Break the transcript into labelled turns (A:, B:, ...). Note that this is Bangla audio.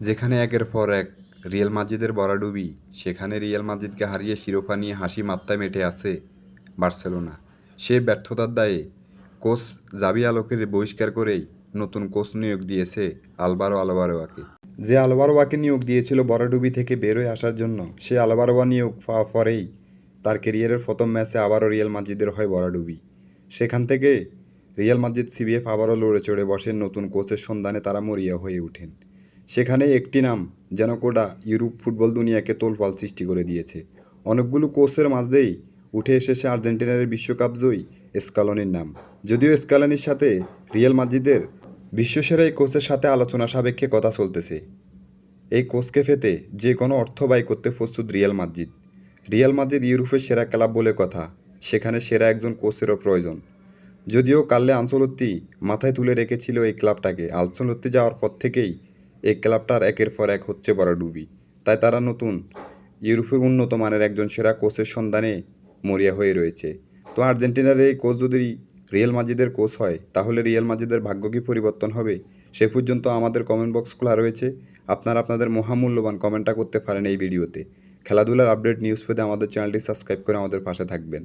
A: যেখানে একের পর এক রিয়াল মাদ্রিদের বরাডুবি, সেখানে রিয়াল মাদ্রিদকে হারিয়ে শিরোপা নিয়ে হাসি মাত্রায় মেটে আছে বার্সেলোনা। সে ব্যর্থতার দায়ে কোচ জাবি আলোকের বহিষ্কার করেই নতুন কোচ নিয়োগ দিয়েছে আলবারো আলবারোয়াকে। যে আলবারোয়াকে নিয়োগ দিয়েছিল বরাডুবি থেকে বেরোয় আসার জন্য, সে আলবারোয়া নিয়োগ পাওয়ার পরেই তার কেরিয়ারের প্রথম ম্যাচে আবারও রিয়াল মাদ্রিদের হয় বরাডুবি। সেখান থেকে রিয়াল মাদ্রিদ সিবিএফ আবারও লড়ে চড়ে বসেন নতুন কোচের সন্ধানে তারা মরিয়া হয়ে ওঠেন। সেখানে একটি নাম যেন কোটা ইউরোপ ফুটবল দুনিয়াকে তোলপাল সৃষ্টি করে দিয়েছে। অনেকগুলো কোচের মাঝেই উঠে এসেছে আর্জেন্টিনার বিশ্বকাপ জয়ী স্কালনির নাম। যদিও স্কালনির সাথে রিয়াল মাদ্রিদের বিশ্বসেরা এই কোচের সাথে আলোচনা সাপেক্ষে কথা চলতেছে। এই কোচকে ফেতে যে কোনো অর্থ ব্যয় করতে প্রস্তুত রিয়াল মাদ্রিদ। রিয়াল মাদ্রিদ ইউরোপের সেরা ক্লাব বলে কথা, সেখানে সেরা একজন কোচেরও প্রয়োজন। যদিও কাল্লে আনসলত্তি মাথায় তুলে রেখেছিল এই ক্লাবটাকে, আনসলত্তি যাওয়ার পর থেকেই এই ক্লাবটার একের পর এক হচ্ছে বড় ডুবি। তাই তারা নতুন ইউরোপের উন্নত মানের একজন সেরা কোচের সন্ধানে মরিয়া হয়ে রয়েছে। তো আর্জেন্টিনার এই কোচ যদি রিয়েল মাদ্রিদের কোচ হয়, তাহলে রিয়েল মাদ্রিদের ভাগ্য কি পরিবর্তন হবে? সে পর্যন্ত আমাদের কমেন্ট বক্স খোলা রয়েছে। আপনারা আপনাদের মহামূল্যবান কমেন্টটা করতে পারেন এই ভিডিওতে খেলাধুলার আপডেট নিউজ পেতে আমাদের চ্যানেলটি সাবস্ক্রাইব করে আমাদের পাশে থাকবেন।